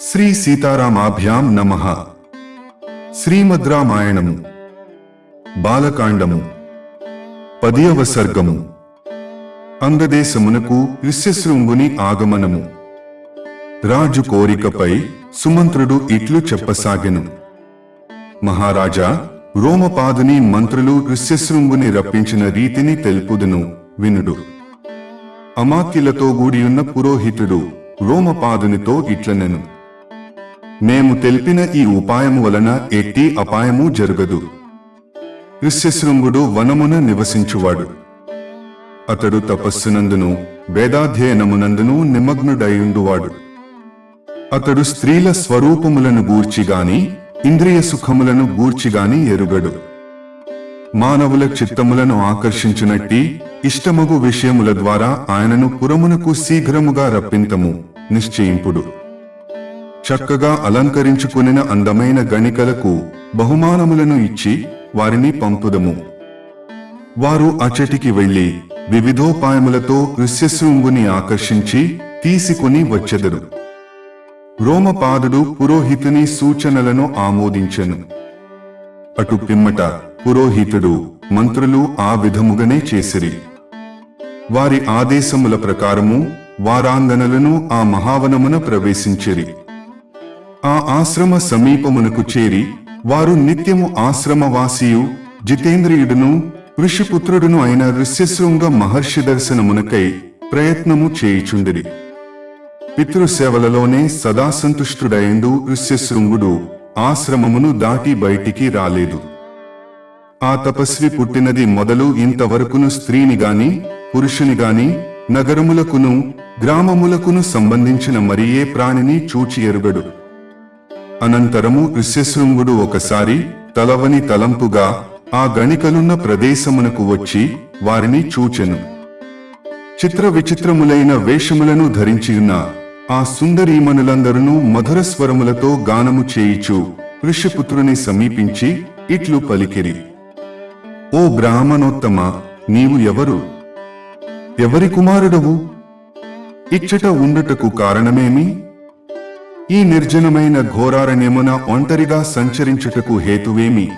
శ్రీ సీతారామాభ్యాం నమ. శ్రీమద్ రామాయణము బాలకాండము పదియవ సర్గము. అంగదేశమునకు విశ్వశృంగుని ఆగమనము. రాజు కోరికపై సుమంత్రుడు ఇట్లు చెప్పసాగెను. మహారాజా రోమపాదుని మంత్రులు ఋష్యశృంగుని రప్పించిన రీతిని తెలుపుదును వినుడు. అమాత్యులతో గూడియున్న పురోహితుడు రోమపాదునితో ఇట్లనెను. మేము తెలిపిన ఈ ఉపాయము వలన ఎట్టి అపాయము జరగదు. ఋష్యశృంగుడు వనమున నివసించువాడు. అతడు తపస్సునందును వేదాధ్యయనమునందును నిమగ్నుడయుండువాడు. అతడు స్త్రీల స్వరూపములను గూర్చిగాని ఇంద్రియ సుఖములను గూర్చిగాని ఎరుగడు. మానవుల చిత్తములను ఆకర్షించునట్టి ఇష్టమగు విషయముల ద్వారా ఆయనను పురమునకు శీఘ్రముగా రప్పింతము నిశ్చయింపుడు. చక్కగా అలంకరించుకునిన అందమైన గణికలకు బహుమానములను ఇచ్చి వారిని పంపుదము. వారు అచటికి వెళ్ళి వివిధోపాయములతో ఋష్యశృంగుని ఆకర్షించి తీసుకుని వచ్చెదరు. రోమపాదుడు పురోహితుని సూచనలను ఆమోదించెను. అటు పిమ్మట పురోహితుడు మంత్రులు ఆ విధముగానే చేసిరి. వారి ఆదేశముల ప్రకారము వారాంగనలను ఆ మహావనమున ప్రవేశించిరి. ఆ ఆశ్రమ సమీపమునకు చేరి వారు నిత్యము ఆశ్రమవాసియు జితేంద్రియుడును ఋషిపుత్రుడును అయిన ఋష్యశృంగ మహర్షి దర్శనమునకై ప్రయత్నము చేయుచుండిరి. పితృసేవలలోనే సదా సంతుష్టుడైండు ఋష్యశృంగుడు ఆశ్రమమును దాటి బయటికి రాలేదు. ఆ తపస్వి పుట్టినది మొదలు ఇంతవరకును స్త్రీని గాని పురుషుని గాని నగరములకును గ్రామములకును సంబంధించిన మరియే ప్రాణిని చూచి ఎరుగడు. అనంతరము ఋష్యశృంగుడు ఒకసారి తలవని తలంపుగా ఆ గణికలున్న ప్రదేశమునకు వచ్చి వారిని చూచెను. చిత్ర విచిత్రములైన వేషములను ధరించిన ఆ సుందరీమణులందరూ మధుర స్వరములతో గానము చేయిచు ఋషిపుత్రుని సమీపించి ఇట్లు పలికిరి. ఓ బ్రాహ్మణోత్తమ నీవు ఎవరు? ఎవరి కుమారుడవు? ఇచ్చట ఉండుటకు కారణమేమి? ఈ నిర్జనమైన ఘోరారణ్యమున ఒంటరిగా సంచరించుటకు హేతువేమి?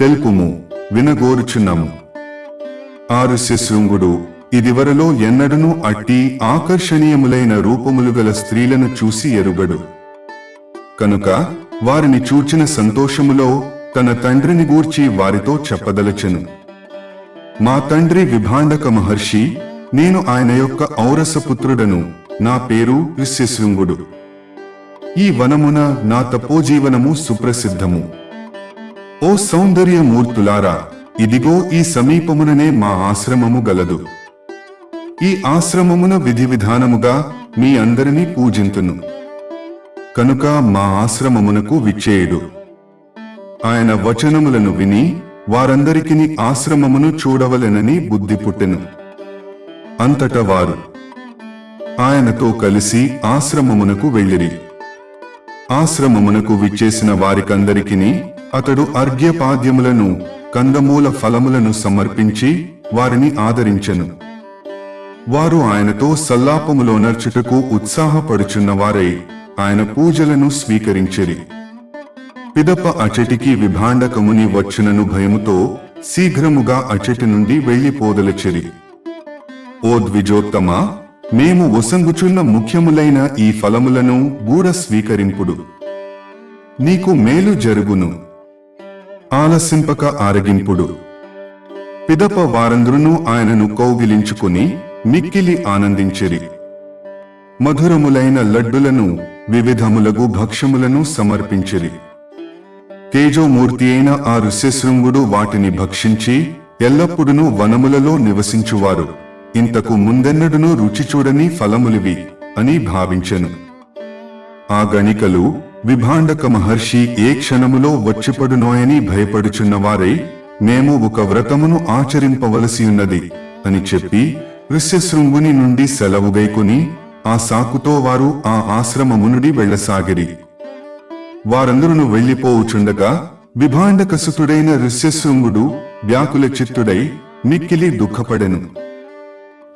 తెలుపుము వినగోరుచున్నాము. ఆరు శశృంగుడు ఇదివరలో ఎన్నడనూ అట్టి ఆకర్షణీయములైన రూపములు గల స్త్రీలను చూసి ఎరుగడు. కనుక వారిని చూచిన సంతోషములో తన తండ్రిని గూర్చి వారితో చెప్పదలచెను. మా తండ్రి విభాండక మహర్షి నేను ఆయన యొక్క ఔరసపుత్రుడను నా పేరు ఋష్యశృంగుడు ఈ వనమున నా తపోజీవనము సుప్రసిద్ధము. ఓ సౌందర్యమూర్తులారా ఇదిగో ఈ సమీపముననే మా ఆశ్రమము గలదు. ఈ ఆశ్రమమున విధి విధానముగా మీ అందరినీ పూజింతును. కనుక మా ఆశ్రమమునకు విచ్చేయుడు. ఆయన వచనములను విని వారందరికిని ఆశ్రమమును చూడవలెనని బుద్ధి పుట్టెను. అంతట వారు ఆయనతో కలిసి ఆశ్రమమునకు వెళ్ళిరి. ఆశ్రమమునకు విచ్చేసిన వారికందరికిని అతడు అర్ఘ్యపాద్యములను కందమూల ఫలములను సమర్పించి వారిని ఆదరించెను. వారు ఆయనతో సల్లాపములో నర్చుటకు ఉత్సాహపడుచున్న వారై ఆయన పూజలను స్వీకరించిరి. పిదప అచటికి విభాండకముని వచ్చునను భయముతో శీఘ్రముగా అచటి నుండి వెళ్ళిపోదలచిరి ఓ ద్విజోత్తమా మేము ఒసంగుచున్న ముఖ్యములైన ఈ ఫలములను గూడ స్వీకరింపుడు. నీకు మేలు జరుగును. ఆలసింపక ఆరగింపుడు. పిదప వారందరును ఆయనను కౌగిలించుకుని మిక్కిలి ఆనందించిరి. మధురములైన లడ్డులను వివిధములగు భక్ష్యములను సమర్పించిరి. తేజోమూర్తి అయిన ఆ ఋష్యశృంగుడు వాటిని భక్షించి ఎల్లప్పుడూ వనములలో నివసించువారు. ఇంతకు ముందెన్నడునూ రుచి చూడని ఫలములివి అని భావించెను. ఆ గణికలు విభాండక మహర్షి ఏ క్షణములో వచ్చిపడునోయని భయపడుచున్నవారై మేము ఒక వ్రతమును ఆచరింపవలసి ఉన్నది అని చెప్పి ఋష్యశృంగుని నుండి సెలవుగైకుని ఆ సాకుతో వారు ఆ ఆశ్రమమునుడి వెళ్ళసాగిరి వారందరూ వెళ్ళిపోవుచుండగా విభాండకసుతుడైన ఋష్యశృంగుడు వ్యాకుల చిత్తుడై మిక్కిలి దుఃఖపడెను.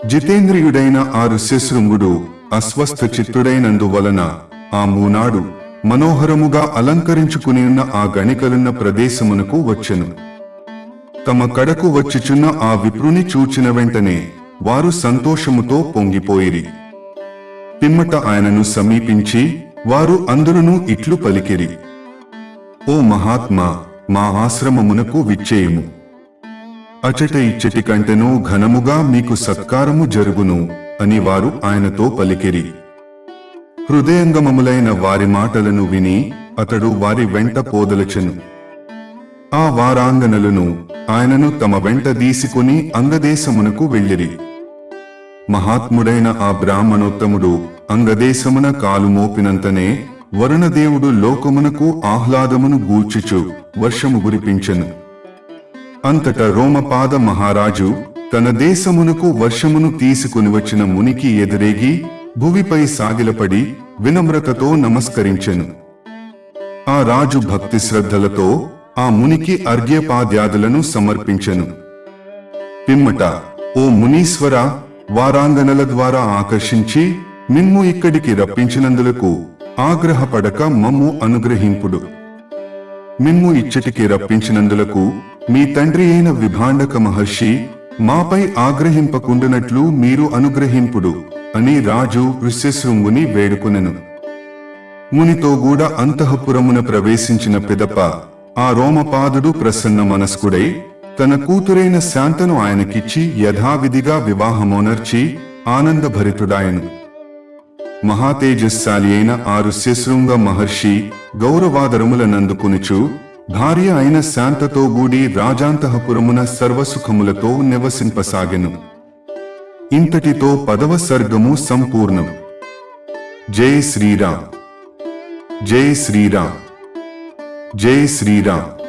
జితేంద్రియుడైన ఆ ఋష్యశృంగుడు అస్వస్థ చిత్తుడైనందువలన ఆ మూనాడు మనోహరముగా అలంకరించుకుని ఉన్న ఆ గణికలున్న ప్రదేశమునకు వచ్చెను. తమ కడకు వచ్చిచున్న ఆ విప్రుని చూచిన వెంటనే వారు సంతోషముతో పొంగిపోయిరి. పిమ్మట ఆయనను సమీపించి వారు అందరును ఇట్లు పలికిరి. ఓ మహాత్మా మా ఆశ్రమమునకు విచ్చేయము. అచట ఇచ్చటి కంటెను ఘనముగా మీకు సత్కారము జరుగును అని వారు ఆయనతో పలికిరి. హృదయంగమములైన వారి మాటలను విని అతడు వారి వెంట పోదలచెను. ఆ వారాంగనలను ఆయనను తమ వెంట దీసుకుని అంగదేశమునకు వెళ్ళిరి. మహాత్ముడైన ఆ బ్రాహ్మణోత్తముడు అంగదేశమున కాలు మోపినంతనే వరుణదేవుడు లోకమునకు ఆహ్లాదమును గూర్చుచు వర్షము గురిపించెను అంతట రోమపాద మహారాజు తన దేశమునకు వర్షమును తీసుకుని వచ్చిన మునికి ఎదురేగి భువిపై సాగిలపడి వినమ్రతతో నమస్కరించెను. ఆ రాజు భక్తి శ్రద్ధలతో ఆ మునికి అర్ఘ్యపాద్యాదులను సమర్పించెను. పిమ్మట ఓ మునీశ్వర వారాంగనల ద్వారా ఆకర్షించి మిమ్ము ఇక్కడికి రప్పించినందులకు ఆగ్రహపడక మమ్ము అనుగ్రహింపుడు. మిమ్ము ఇచ్చటికి రప్పించినందులకు మీ తండ్రి అయిన విభాండక మహర్షి మాపై ఆగ్రహింపకుండునట్లు మీరు అనుగ్రహింపుడు అని రాజు ఋష్యశృంగుని వేడుకొనెను. మునితో గూడా అంతఃపురమున ప్రవేశించిన పిదప ఆ రోమపాదుడు ప్రసన్న మనస్కుడై తన కూతురైన శాంతను ఆయనకిచ్చి యథావిధిగా వివాహమోనర్చి ఆనందభరితుడాయను. మహాతేజస్శాలి అయిన ఆ ఋష్యశృంగ మహర్షి గౌరవాదరములనందుకునుచు భార్య అయిన శాంతతో గూడి రాజాంతఃపురమున సర్వసుఖములతో నివసింపసాగెను. ఇంతటితో పదవ సర్గము సంపూర్ణం. జై శ్రీరామ్. జై శ్రీరామ్. జై శ్రీరామ్.